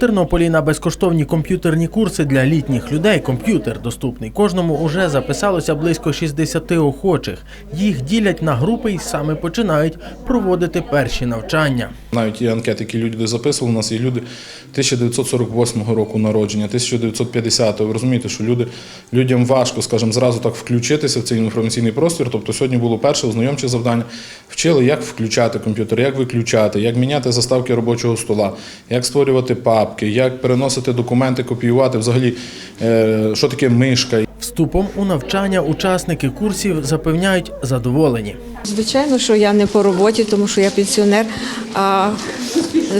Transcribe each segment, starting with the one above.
Тернополі на безкоштовні комп'ютерні курси для літніх людей комп'ютер доступний кожному уже записалося близько 60 охочих. Їх ділять на групи і саме починають проводити перші навчання. Навіть є анкети, які люди записували. У нас є люди 1948 року народження, 1950 Ви розумієте, що люди, людям важко, скажімо, зразу так включитися в цей інформаційний простір. Тобто сьогодні було перше ознайомче завдання. Вчили, як включати комп'ютер, як виключати, як міняти заставки робочого стола, як створювати папки, як переносити документи, копіювати, взагалі, е, що таке мишка. Вступом у навчання учасники курсів запевняють задоволені. Звичайно, що я не по роботі, тому що я пенсіонер, а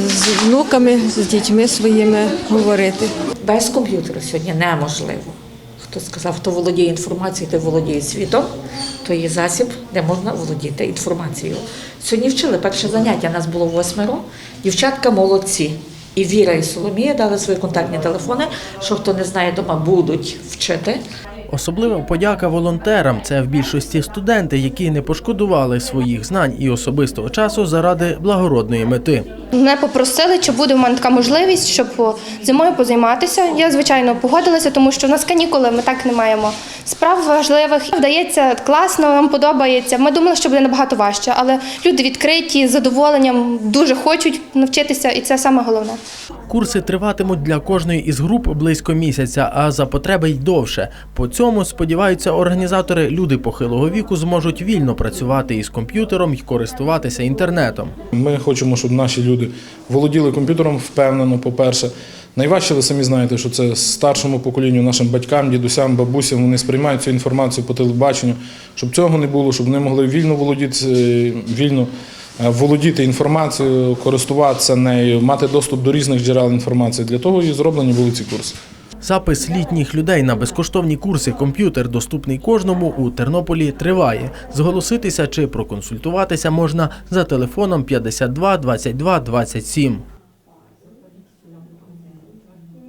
з внуками, з дітьми своїми говорити. Без комп'ютера сьогодні неможливо. Хто сказав, хто володіє інформацією, той володіє світом, то є засіб, де можна володіти інформацією. Сьогодні вчили перше заняття, нас було восьмеро. Дівчатка молодці. І Віра, і Соломія дали свої контактні телефони, що хто не знає дома, будуть вчити. Особлива подяка волонтерам це в більшості студенти, які не пошкодували своїх знань і особистого часу заради благородної мети. Мене попросили, чи буде в мене така можливість, щоб зимою позайматися. Я звичайно погодилася, тому що в нас канікули, ми так не маємо справ важливих. Вдається класно, нам подобається. Ми думали, що буде набагато важче, але люди відкриті з задоволенням дуже хочуть навчитися, і це саме головне. Курси триватимуть для кожної із груп близько місяця, а за потреби й довше. По цьому сподіваються організатори, люди похилого віку зможуть вільно працювати із комп'ютером і користуватися інтернетом. Ми хочемо, щоб наші люди володіли комп'ютером впевнено, по-перше. Найважче, ви самі знаєте, що це старшому поколінню, нашим батькам, дідусям, бабусям, вони сприймають цю інформацію по телебаченню, щоб цього не було, щоб вони могли вільно володіти, е, вільно е, володіти інформацією, користуватися нею, мати доступ до різних джерел інформації. Для того і зроблені були ці курси. Запис літніх людей на безкоштовні курси комп'ютер доступний кожному у Тернополі триває. Зголоситися чи проконсультуватися можна за телефоном 52 22 27.